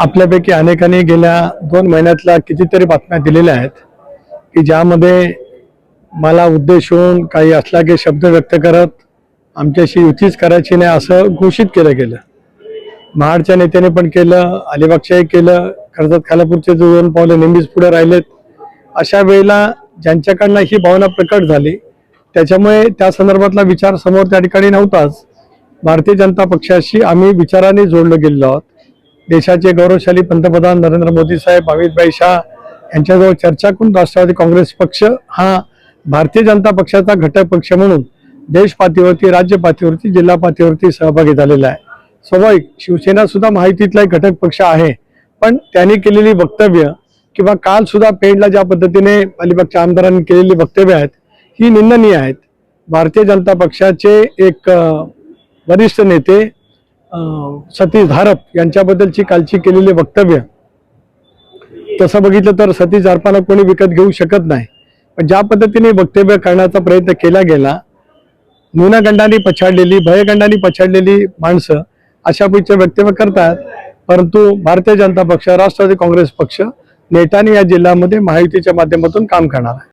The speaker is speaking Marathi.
आपल्यापैकी अनेकांनी गेल्या दोन महिन्यातल्या कितीतरी बातम्या दिलेल्या आहेत की ज्यामध्ये मला उद्देशून काही असला की शब्द व्यक्त करत आमच्याशी युतीच करायची नाही असं घोषित केलं गेलं. महाडच्या नेत्याने पण केलं अलिबागच्याही केलं कर्जत खालापूरचे जो दोन पावले नेहमीच पुढे राहिलेत अशा वेळेला ज्यांच्याकडनं ही भावना प्रकट झाली त्याच्यामुळे त्या संदर्भातला विचार समोर त्या ठिकाणी नव्हताच. भारतीय जनता पक्षाशी आम्ही विचाराने जोडलं गेलेलो आहोत. देशाचे गौरवशाली पंतप्रधान नरेंद्र मोदी साहेब अमितभाई शाह यांच्याजवळ चर्चा करून राष्ट्रवादी काँग्रेस पक्ष हा भारतीय जनता पक्षाचा घटक पक्ष म्हणून देश पातळीवरती राज्य पातळीवरती जिल्हा पातळीवरती सहभागी झालेला आहे. स्वाभाविक शिवसेना सुद्धा माहितीतला एक घटक पक्ष आहे. पण त्यांनी केलेली वक्तव्य किंवा काल सुद्धा पेडला ज्या पद्धतीने अलिबागच्या आमदारांनी केलेली वक्तव्य आहेत ही निंदनीय आहेत. भारतीय जनता पक्षाचे एक वरिष्ठ नेते सतीश धारप यांच्याबद्दलची कालची केलेली वक्तव्य. तसं बघितलं तर सतीश धारपाला कोणी विकत घेऊ शकत नाही. पण ज्या पद्धतीने वक्तव्य करण्याचा प्रयत्न केला गेला न्यूनगंडाने पछाडलेली भयगंडाने पछाडलेली माणसं अशा पैकी वक्तव्य करतात. परंतु भारतीय जनता पक्ष राष्ट्रवादी काँग्रेस पक्ष नेटाने या जिल्ह्यामध्ये महायुतीच्या माध्यमातून काम करणार आहे.